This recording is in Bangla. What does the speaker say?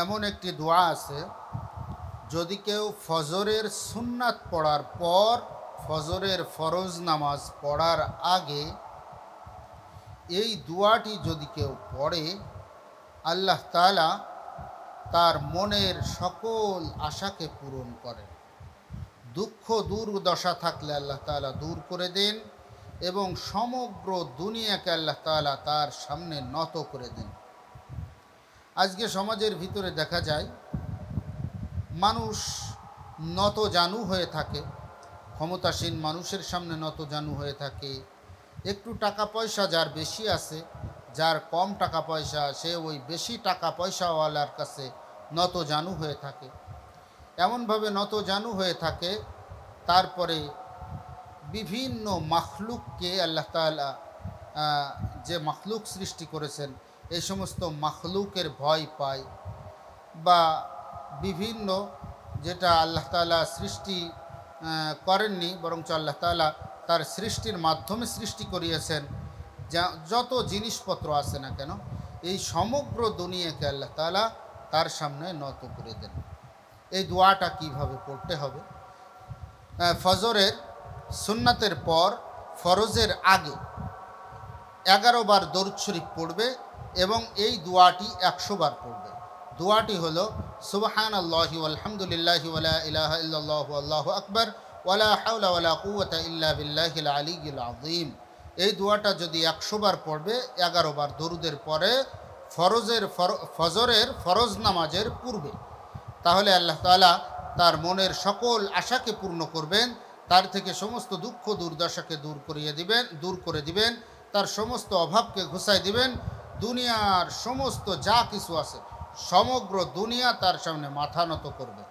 এমন একটি দোয়া আছে, যদি কেউ ফজরের সুন্নাত পড়ার পর ফজরের ফরজ নামাজ পড়ার আগে এই দোয়াটি যদি কেউ পড়ে, আল্লাহ তালা তার মনের সকল আশাকে পূরণ করেন। দুঃখ দুর্দশা থাকলে আল্লাহ তালা দূর করে দেন এবং সমগ্র দুনিয়াকে আল্লাহ তাআলা তার সামনে নত করে দেন। আজকে সমাজের ভিতরে দেখা যায় মানুষ নত জানু হয়ে থাকে ক্ষমতাসীন মানুষের সামনে নত জানু হয়ে থাকে। একটু টাকা পয়সা যার বেশি আছে যার কম টাকা পয়সা সে ওই বেশি টাকা পয়সাওয়ালার কাছে নত জানু হয়ে থাকে। এমনভাবে নত জানু হয়ে থাকে তারপরে বিভিন্ন মাখলুককে আল্লাহ আহ, যে মাখলুক সৃষ্টি করেছেন এই সমস্ত মাখলুকের ভয় পায় বা বিভিন্ন যেটা আল্লাহ তাআলা সৃষ্টি করেননি, বরঞ্চ আল্লাহ তাআলা তার সৃষ্টির মাধ্যমে সৃষ্টি করিয়েছেন, যা যত জিনিসপত্র আছে না কেন, এই সমগ্র দুনিয়াকে আল্লাহ তাআলা তার সামনে নত করে দেন। এই দোয়াটা কীভাবে পড়তে হবে? ফজরের সুন্নাতের পর, ফরজের আগে এগারো বার দরুদ শরীফ পড়বে এবং এই দোয়াটি একশো বার পড়বে দোয়াটি হলো সুবহান আল্লাহি আলহামদুলিল্লাহি ওয়ালা ইলাহা ইল্লাল্লাহু আল্লাহু আকবার ওয়ালা হাওলা ওয়ালা এই দোয়াটা যদি একশো বার পড়বে, এগারো বার দরুদের পরে ফরজের ফজরের ফরজ নামাজের পূর্বে। তাহলে আল্লাহ তাআলা তার মনের সকল আশাকে পূর্ণ করবেন, তার থেকে সমস্ত দুঃখ দুর্দশাকে দূর করিয়ে দিবেন, দূর করে দিবেন, তার সমস্ত অভাবকে ঘুষাই দিবেন দুনিয়ার সমস্ত যা কিছু আছে সমগ্র দুনিয়া তার সামনে মাথা নত করবে।